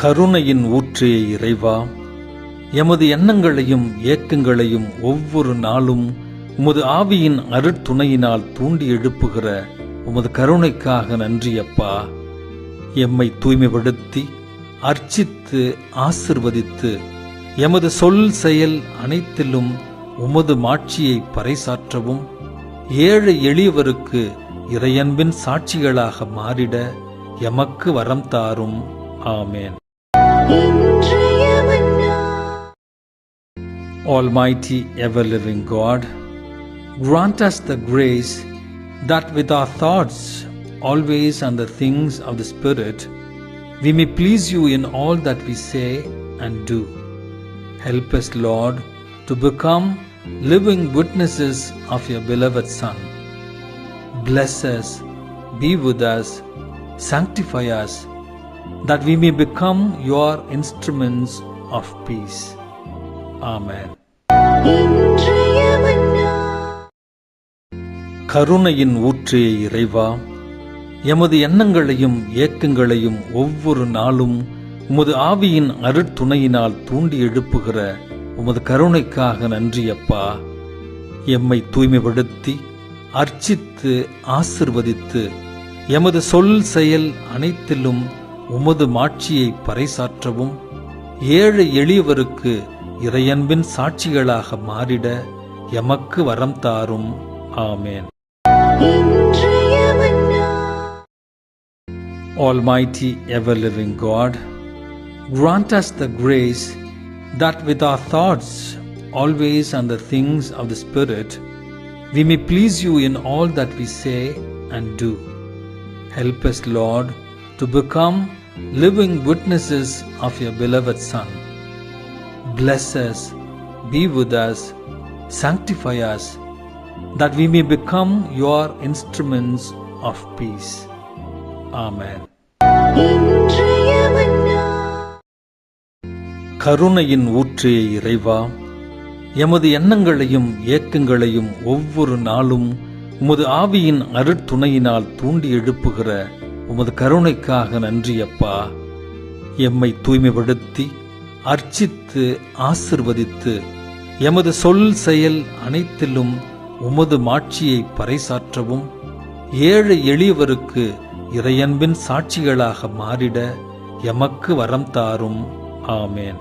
கருணையின் ஊற்றே இறைவா. எமது எண்ணங்களையும் ஏக்கங்களையும் ஒவ்வொரு நாளும் உமது ஆவியின் அருட்துணையினால் தூண்டி எழுப்புகிற உமது கருணைக்காக நன்றி அப்பா எம்மை தூய்மைப்படுத்தி அர்ச்சித்து ஆசிர்வதித்து எமது சொல் செயல் அனைத்திலும் உமது மாட்சியை பறைசாற்றவும் ஏழை எளியவருக்கு இறையன்பின் சாட்சிகளாக மாறிட எமக்கு வரம் தாரும். ஆமேன். Almighty ever living God, grant us the grace that with our thoughts always on the things of the Spirit, we may please you in all that we say and do. Help us, Lord, to become living witnesses of your beloved Son. Bless us, be with us, sanctify us, that we may become your instruments of peace. Amen. கருணையின் ஊற்றே இறைவா எமது எண்ணங்களையும் ஏக்கங்களையும் ஒவ்வொரு நாளும் உமது ஆவியின் அருட்துணையினால் தூண்டி எழுப்புகிற உமது கருணைக்காக நன்றி அப்பா எம்மை தூய்மைப்படுத்தி அர்ச்சித்து ஆசிர்வதித்து எமது சொல் செயல் அனைத்திலும் உமது மாட்சியை பறைசாற்றவும் ஏழை எளியவருக்கு இறையன்பின் சாட்சிகளாக மாறிட எமக்கு வரம் தாரும் ஆமேன் இன்றைய மன்னா Almighty ever living God, grant us the grace that with our thoughts always on the things of the Spirit, we may please you in all that we say and do. Help us, Lord, to become living witnesses of your beloved Son. Bless us, be with us, sanctify us, that we may become your instruments of peace. Amen. இன்றைய மன்னா கருணையின் ஊற்றே இறைவா எமது எண்ணங்களையும் ஏக்கங்களையும் ஒவ்வொரு நாளும் உமது ஆவியின் அருட்துணையினால் தூண்டி எழுப்புகிற உமது கருணைக்காக நன்றி அப்பா எம்மை தூய்மைப்படுத்தி அர்ச்சித்து ஆசிர்வதித்து எமது சொல் செயல் அனைத்திலும் உமது மாட்சியை பறைசாற்றவும் ஏழை எளியவருக்கு இறையன்பின் சாட்சிகளாக மாறிட எமக்கு வரம் தாரும். ஆமேன்.